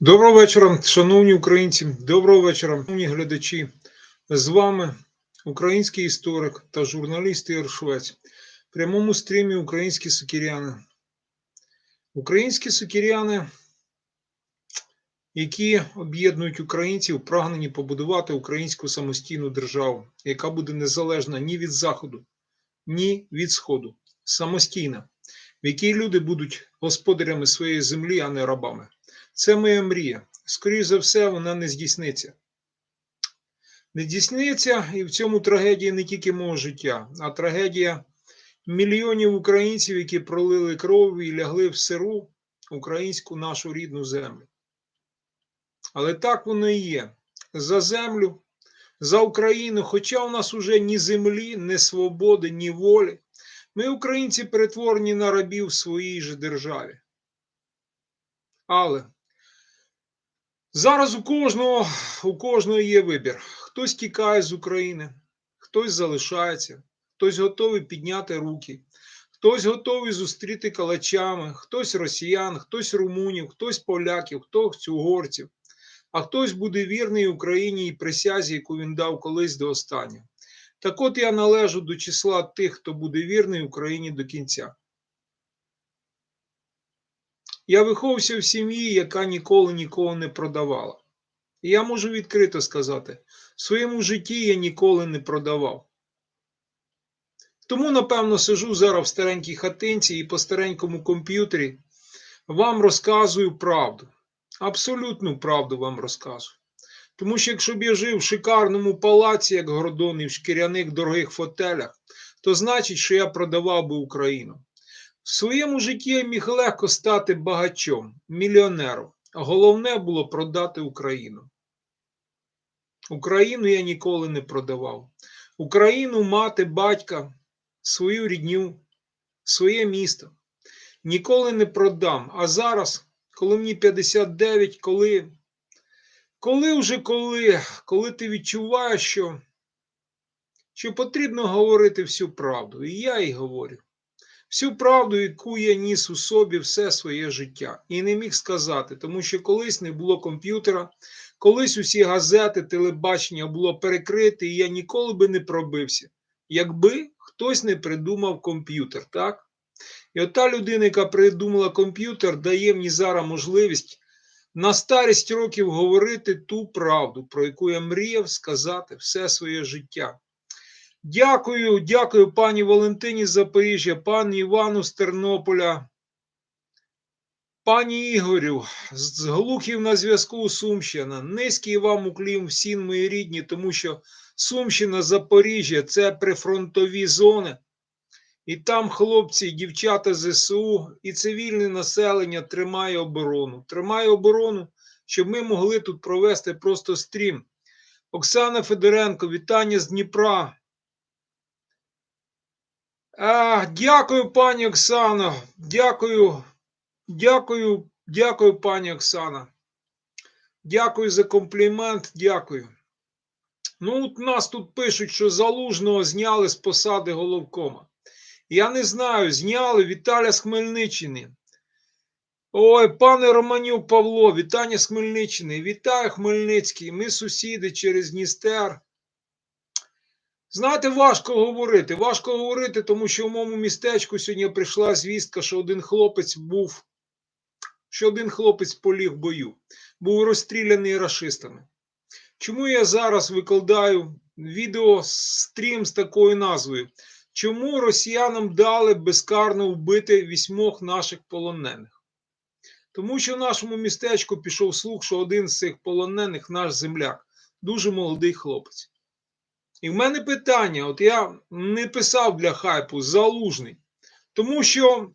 Доброго вечора, шановні українці. Доброго вечора, шановні глядачі. З вами український історик та журналіст Ігор Швець. В прямому стрімі Українські сукіряни. Українські сукіряни, які об'єднують українців, прагнені побудувати українську самостійну державу, яка буде незалежна ні від Заходу, ні від Сходу. Самостійна, в якій люди будуть господарями своєї землі, а не рабами. Це моя мрія. Скоріше за все, вона не здійсниться. Не здійсниться, і в цьому трагедія не тільки мого життя, а трагедія мільйонів українців, які пролили кров і лягли в сиру українську нашу рідну землю. Але так воно і є. За землю, за Україну, хоча у нас уже ні землі, ні свободи, ні волі. Ми, українці, перетворені на рабів в своїй же державі. Але Зараз у кожного у кожного є вибір. Хтось тікає з України, хтось залишається, хтось готовий підняти руки, хтось готовий зустріти калачами, хтось росіян, хтось румунів, хтось поляків, хтось угорців, а хтось буде вірний Україні і присязі, яку він дав колись до останнього. Так от я належу до числа тих, хто буде вірний Україні до кінця. Я виховався в сім'ї, яка ніколи нікого не продавала. І я можу відкрито сказати: в своєму житті я ніколи не продавав. Тому, напевно, сижу зараз в старенькій хатинці і по старенькому комп'ютері вам розказую правду. Абсолютну правду вам розказую. Тому що якщо б я жив в шикарному палаці, як Гордон, і в шкіряних дорогих фотелях, то значить, що я продавав би Україну. В своєму житті я міг легко стати багачом, мільйонером. Головне було продати Україну. Україну я ніколи не продавав. Україну, мати, батька, свою рідню, своє місто. Ніколи не продам. А зараз, коли мені 59, коли, коли вже коли, коли ти відчуваєш, що, що потрібно говорити всю правду, і я їй говорю всю правду, яку я ніс у собі все своє життя, і не міг сказати, тому що колись не було комп'ютера, колись усі газети, телебачення було перекрите, і я ніколи би не пробився, якби хтось не придумав комп'ютер, так? І от та людина, яка придумала комп'ютер, дає мені зараз можливість на старість років говорити ту правду, про яку я мріяв сказати все своє життя. Дякую, дякую пані Валентині з Запоріжжя, пані Івану з Тернополя, пані Ігорю, з Глухів на зв'язку Сумщина. Низький вам уклін всім мої рідні, тому що Сумщина, Запоріжжя це прифронтові зони. І там хлопці, дівчата ЗСУ і цивільне населення тримає оборону. Тримає оборону, щоб ми могли тут провести просто стрім. Оксана Федоренко, вітання з Дніпра. А, Дякую, пані Оксано. Дякую, дякую, дякую, пані Оксана. Дякую за комплімент. Дякую. Ну, от нас тут пишуть, що залужного зняли з посади головкома. Я не знаю, зняли Віталя з Хмельниччини. Ой, пане Романюк Павло, вітання з Хмельниччини. Вітаю Хмельницький. Ми сусіди через Дністер. Знаєте, важко говорити. Важко говорити, тому що в моєму містечку сьогодні прийшла звістка, що один хлопець був, що один хлопець поліг в бою, був розстріляний рашистами. Чому я зараз викладаю відео стрім з такою назвою? Чому росіянам дали безкарно вбити вісьмох наших полонених? Тому що в нашому містечку пішов слух, що один з цих полонених наш земляк, дуже молодий хлопець. І в мене питання: от я не писав для хайпу залужний, тому що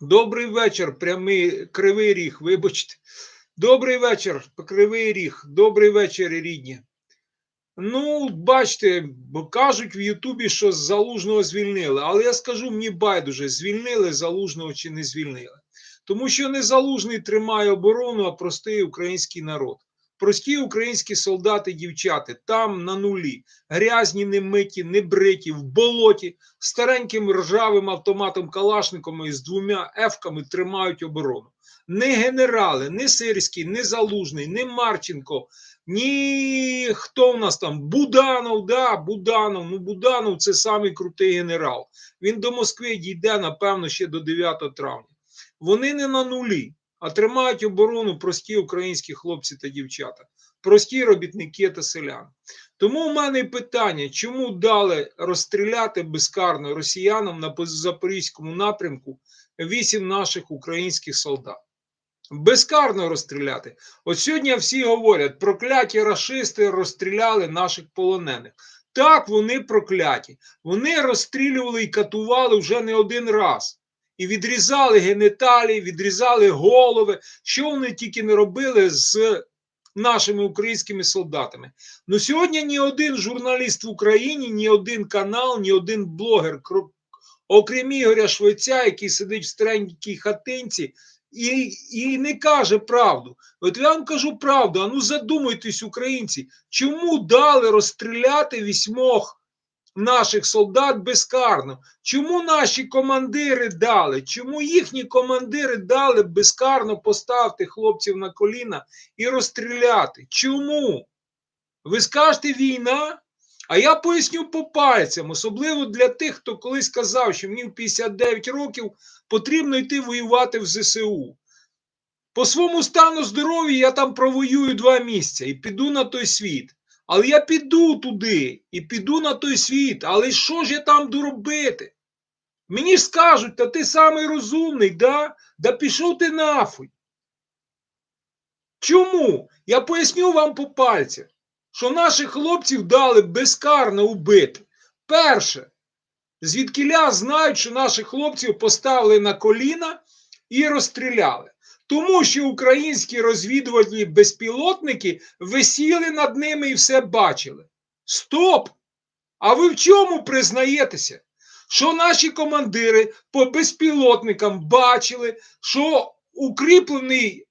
добрий вечір, прямий кривий ріг, вибачте. Добрий вечір, кривий ріг, добрий вечір, рідні. Ну, бачите, кажуть в Ютубі, що залужного звільнили. Але я скажу, мені байдуже, звільнили залужного чи не звільнили. Тому що не залужний тримає оборону, а простий український народ. Прості українські солдати, дівчата, там на нулі, грязні, не миті, не бриті, в болоті, стареньким ржавим автоматом Калашником і з двома ефками тримають оборону. Не генерали, не Сирський, не Залужний, не Марченко, ні хто в нас там? Буданов, да, Буданов. Ну, Буданов це самий крутий генерал. Він до Москви дійде, напевно, ще до 9 травня. Вони не на нулі, а тримають оборону прості українські хлопці та дівчата, прості робітники та селяни. Тому в мене питання: чому дали розстріляти безкарно росіянам на запорізькому напрямку вісім наших українських солдат? Безкарно розстріляти. От сьогодні всі говорять, прокляті рашисти розстріляли наших полонених. Так, вони прокляті. Вони розстрілювали і катували вже не один раз. І відрізали генеталії, відрізали голови. Що вони тільки не робили з нашими українськими солдатами. Ну сьогодні ні один журналіст в Україні, ні один канал, ні один блогер, окрім Ігоря Швеця, який сидить в старенькій хатинці, і і не каже правду. От я вам кажу правду, а ну задумайтесь, українці, чому дали розстріляти вісьмох наших солдат безкарно? Чому наші командири дали? Чому їхні командири дали безкарно поставити хлопців на коліна і розстріляти? Чому? Ви скажете війна? А я поясню по пальцям, особливо для тих, хто колись казав, що мені в 59 років потрібно йти воювати в ЗСУ. По своєму стану здоров'я я там провоюю два місяці і піду на той світ. Але я піду туди і піду на той світ. Але що ж я там доробити? Мені ж скажуть, та ти самий розумний, да? Да пішов ти нафуй. Чому? Я поясню вам по пальцях що наших хлопців дали безкарно убити. Перше, звідкиля знають, що наших хлопців поставили на коліна і розстріляли. Тому що українські розвідувальні безпілотники висіли над ними і все бачили. Стоп! А ви в чому признаєтеся? Що наші командири по безпілотникам бачили, що укріплений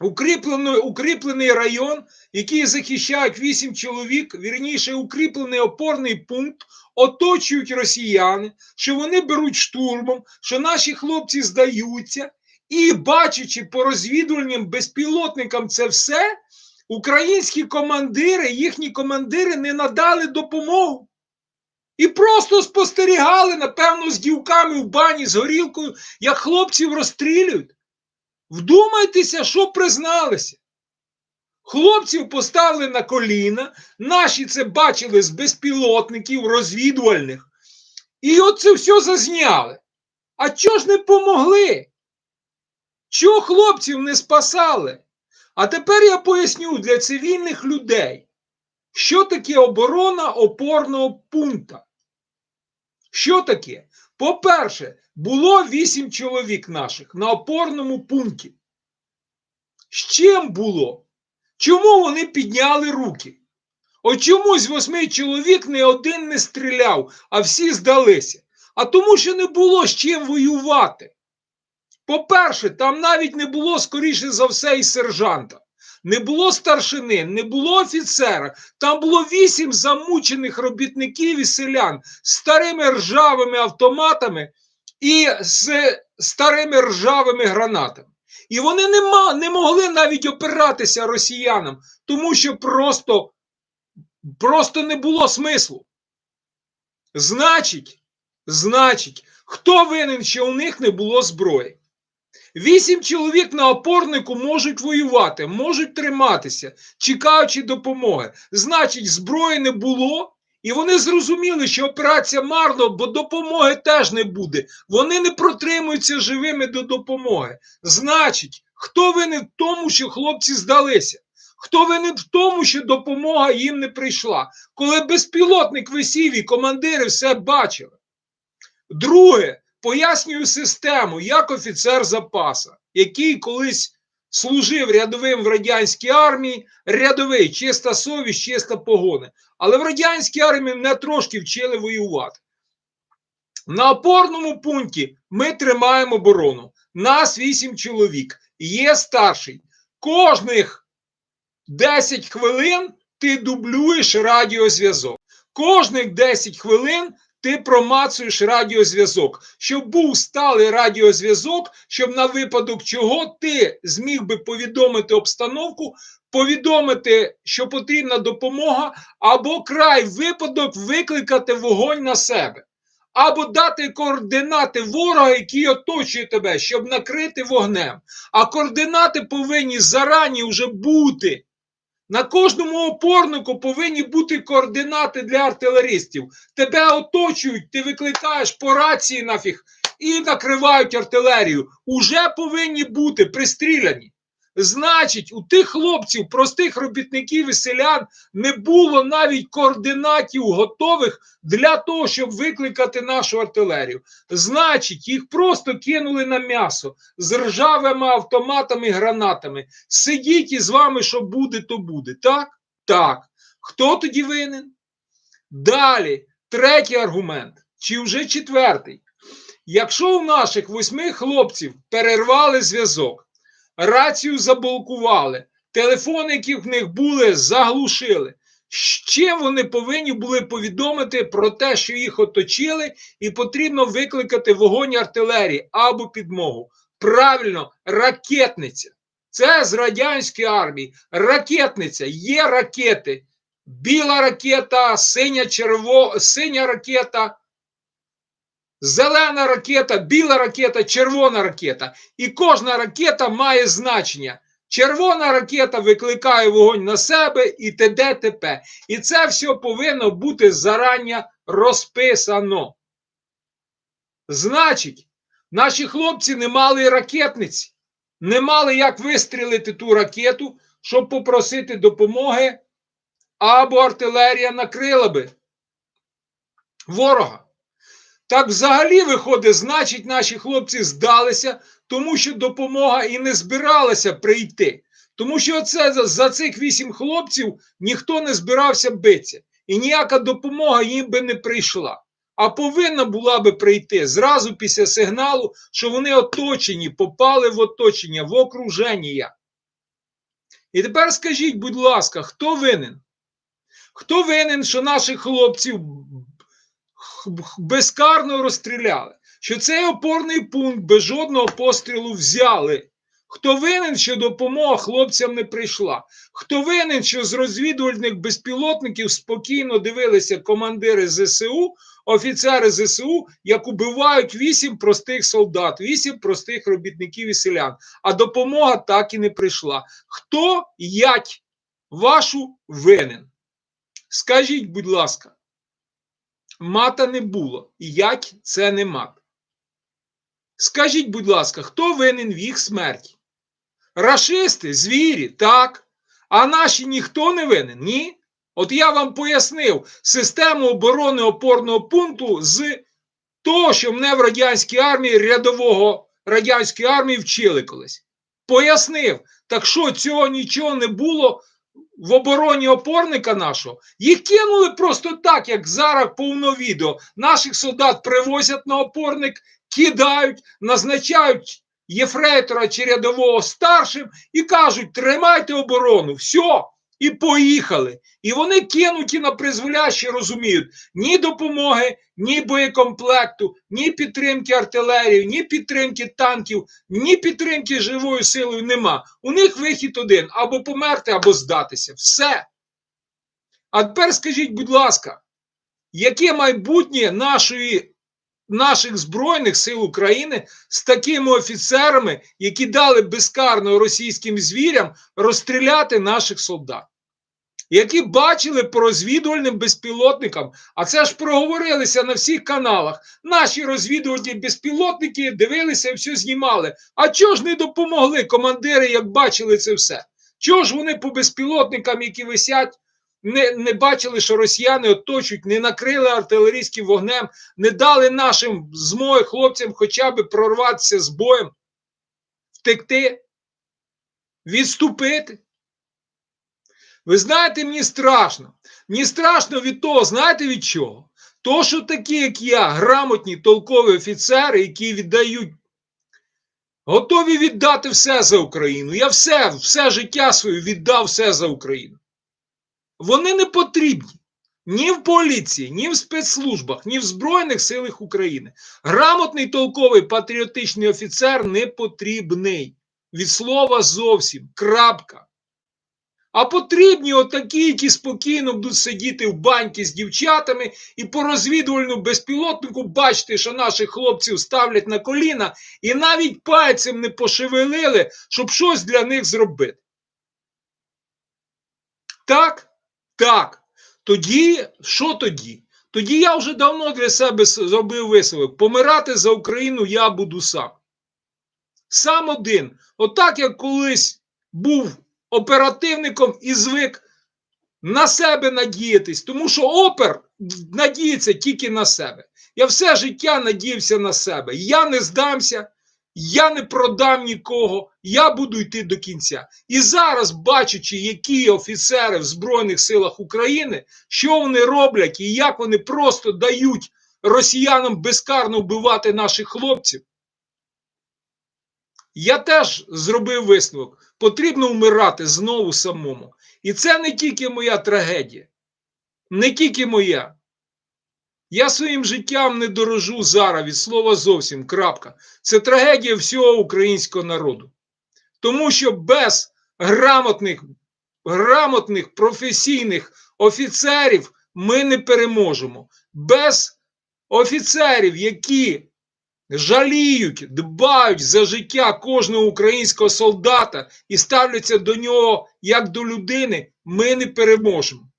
укріплений, укріплений район, який захищають вісім чоловік, вірніше, укріплений опорний пункт, оточують росіяни, що вони беруть штурмом, що наші хлопці здаються, і, бачачи по розвідувальним безпілотникам це все, українські командири, їхні командири не надали допомогу. І просто спостерігали, напевно, з дівками в бані з горілкою, як хлопців розстрілюють. Вдумайтеся, що призналися. Хлопців поставили на коліна, наші це бачили з безпілотників розвідувальних. І от це все зазняли. А чого ж не помогли? Чого хлопців не спасали? А тепер я поясню для цивільних людей, що таке оборона опорного пункту. Що таке? По-перше, було вісім чоловік наших на опорному пункті. З чим було? Чому вони підняли руки? От чому з восьми чоловік не один не стріляв, а всі здалися. А тому, що не було з чим воювати. По-перше, там навіть не було, скоріше за все, і сержанта. Не було старшини, не було офіцера. Там було вісім замучених робітників і селян з старими ржавими автоматами і з старими ржавими гранатами. І вони не, не могли навіть опиратися росіянам, тому що просто, просто не було смислу. Значить, значить, хто винен, що у них не було зброї? Вісім чоловік на опорнику можуть воювати, можуть триматися, чекаючи допомоги. Значить, зброї не було, і вони зрозуміли, що операція марно, бо допомоги теж не буде. Вони не протримуються живими до допомоги. Значить, хто винен в тому, що хлопці здалися? Хто винен в тому, що допомога їм не прийшла? Коли безпілотник висів і командири все бачили. Друге, пояснюю систему, як офіцер запаса, який колись служив рядовим в радянській армії, рядовий, чиста совість, чиста погони. Але в радянській армії не трошки вчили воювати. На опорному пункті ми тримаємо оборону. Нас вісім чоловік. Є старший. Кожних 10 хвилин ти дублюєш радіозв'язок. Кожних 10 хвилин ти промацуєш радіозв'язок, щоб був сталий радіозв'язок, щоб на випадок чого ти зміг би повідомити обстановку, повідомити, що потрібна допомога, або край випадок викликати вогонь на себе, або дати координати ворога, який оточує тебе, щоб накрити вогнем. А координати повинні зарані вже бути. На кожному опорнику повинні бути координати для артилеристів. Тебе оточують, ти викликаєш по рації нафіг і накривають артилерію. Уже повинні бути пристріляні. Значить, у тих хлопців, простих робітників і селян не було навіть координатів готових для того, щоб викликати нашу артилерію. Значить, їх просто кинули на м'ясо з ржавими автоматами гранатами. Сидіть і з вами, що буде, то буде. Так? Так. Хто тоді винен? Далі, третій аргумент, чи вже четвертий. Якщо у наших восьми хлопців перервали зв'язок, рацію заблокували, телефони, які в них були, заглушили. Чим вони повинні були повідомити про те, що їх оточили, і потрібно викликати вогонь артилерії або підмогу? Правильно, ракетниця. Це з радянської армії. Ракетниця. Є ракети. Біла ракета, синя черво, синя ракета, зелена ракета, біла ракета, червона ракета. І кожна ракета має значення. Червона ракета викликає вогонь на себе і т.д. т.п. І це все повинно бути зарані розписано. Значить, наші хлопці не мали ракетниці, не мали як вистрілити ту ракету, щоб попросити допомоги, або артилерія накрила би ворога. Так взагалі виходить, значить, наші хлопці здалися, тому що допомога і не збиралася прийти. Тому що це за, цих вісім хлопців ніхто не збирався битися. І ніяка допомога їм би не прийшла. А повинна була би прийти зразу після сигналу, що вони оточені, попали в оточення, в окруження. І тепер скажіть, будь ласка, хто винен? Хто винен, що наших хлопців безкарно розстріляли? Що цей опорний пункт без жодного пострілу взяли? Хто винен, що допомога хлопцям не прийшла? Хто винен, що з розвідувальних безпілотників спокійно дивилися командири ЗСУ, офіцери ЗСУ, як убивають вісім простих солдат, вісім простих робітників і селян, а допомога так і не прийшла. Хто ять вашу винен? Скажіть, будь ласка, мата не було, ять це не мат. Скажіть, будь ласка, хто винен в їх смерті? Рашисти, звірі, так. А наші ніхто не винен? Ні. От я вам пояснив систему оборони опорного пункту з того, що мене в радянській армії рядового радянської армії вчили колись. Пояснив. Так що цього нічого не було в обороні опорника нашого? Їх кинули просто так, як зараз повно відео. Наших солдат привозять на опорник, кидають, назначають єфрейтора чи рядового старшим і кажуть: тримайте оборону, все, і поїхали. І вони кинуті на призволяще розуміють ні допомоги, ні боєкомплекту, ні підтримки артилерії, ні підтримки танків, ні підтримки живою силою нема. У них вихід один: або померти, або здатися. Все. А тепер скажіть, будь ласка, яке майбутнє нашої наших Збройних сил України з такими офіцерами, які дали безкарно російським звірям розстріляти наших солдат, які бачили по розвідувальним безпілотникам, а це ж проговорилися на всіх каналах. Наші розвідувальні безпілотники дивилися і все знімали. А чого ж не допомогли командири, як бачили це все? Чого ж вони по безпілотникам, які висять? Не не бачили, що росіяни оточують, не накрили артилерійським вогнем, не дали нашим змоги хлопцям хоча б прорватися з боєм, втекти, відступити. Ви знаєте, мені страшно. Мені страшно від того, знаєте від чого? То, що такі, як я, грамотні толкові офіцери, які віддають готові віддати все за Україну. Я все, все життя своє віддав все за Україну. Вони не потрібні ні в поліції, ні в спецслужбах, ні в Збройних силах України. Грамотний толковий патріотичний офіцер не потрібний. Від слова зовсім. Крапка. А потрібні отакі, які спокійно будуть сидіти в баньки з дівчатами і по розвідувальному безпілотнику бачити, що наших хлопців ставлять на коліна і навіть пальцем не пошевелили, щоб щось для них зробити. Так? Так. Тоді, що тоді? Тоді я вже давно для себе зробив висновок. Помирати за Україну я буду сам. Сам один. Отак, як колись був оперативником і звик на себе надіятись, тому що опер надіється тільки на себе. Я все життя надіявся на себе. Я не здамся, я не продам нікого, я буду йти до кінця. І зараз, бачачи, які офіцери в Збройних силах України, що вони роблять і як вони просто дають росіянам безкарно вбивати наших хлопців, я теж зробив висновок. Потрібно вмирати знову самому. І це не тільки моя трагедія, не тільки моя. Я своїм життям не дорожу зараз від слова зовсім. крапка. Це трагедія всього українського народу. Тому що без грамотних, грамотних професійних офіцерів ми не переможемо. Без офіцерів, які жаліють, дбають за життя кожного українського солдата і ставляться до нього як до людини, ми не переможемо.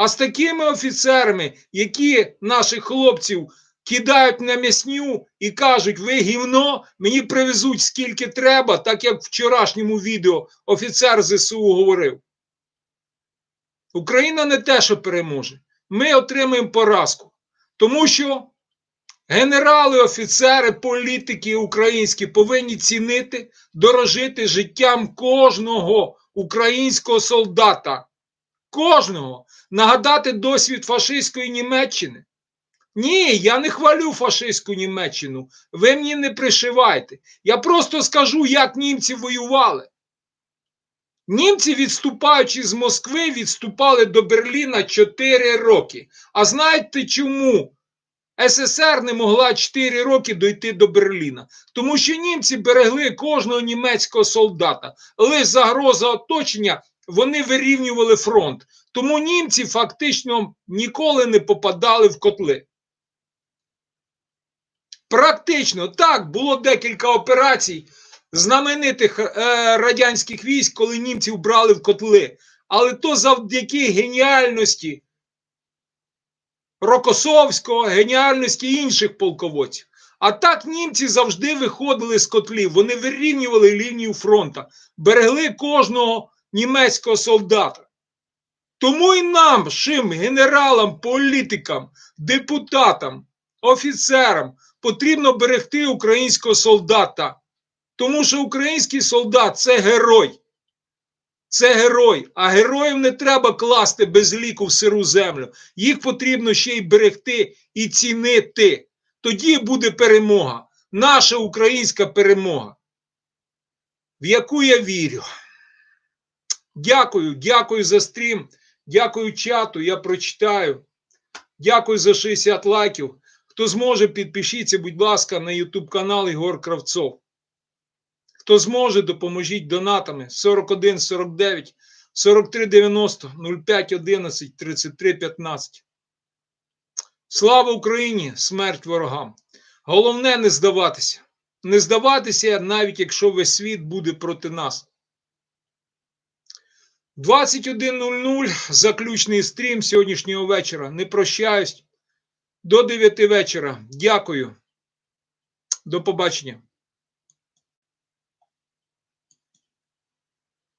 А з такими офіцерами, які наших хлопців кидають на м'ясню і кажуть, ви гівно, мені привезуть скільки треба, так як в вчорашньому відео офіцер ЗСУ говорив. Україна не те, що переможе. Ми отримаємо поразку. Тому що Генерали, офіцери, політики українські повинні цінити, дорожити життям кожного українського солдата. Кожного нагадати досвід фашистської Німеччини. Ні, я не хвалю фашистську Німеччину. Ви мені не пришивайте. Я просто скажу, як німці воювали. Німці, відступаючи з Москви, відступали до Берліна 4 роки. А знаєте чому? СССР не могла 4 роки дойти до Берліна, тому що німці берегли кожного німецького солдата. Лише загроза оточення вони вирівнювали фронт. Тому німці фактично ніколи не попадали в котли. Практично так було декілька операцій знаменитих е, радянських військ, коли німців брали в котли. Але то завдяки геніальності Рокосовського, геніальності інших полководців. А так німці завжди виходили з котлів, вони вирівнювали лінію фронту, берегли кожного німецького солдата. Тому і нам, шим генералам, політикам, депутатам, офіцерам потрібно берегти українського солдата. Тому що український солдат це герой. Це герой, а героїв не треба класти без ліку в сиру землю. Їх потрібно ще й берегти і цінити. Тоді буде перемога, наша українська перемога, в яку я вірю. Дякую, дякую за стрім, дякую чату, я прочитаю. Дякую за 60 лайків. Хто зможе, підпишіться, будь ласка, на YouTube канал Ігор Кравцов. Хто зможе, допоможіть донатами 41 49 43 90 05 11 33 15. Слава Україні! Смерть ворогам! Головне не здаватися. Не здаватися, навіть якщо весь світ буде проти нас. 21.00 заключний стрім сьогоднішнього вечора. Не прощаюсь. До 9 вечора. Дякую. До побачення.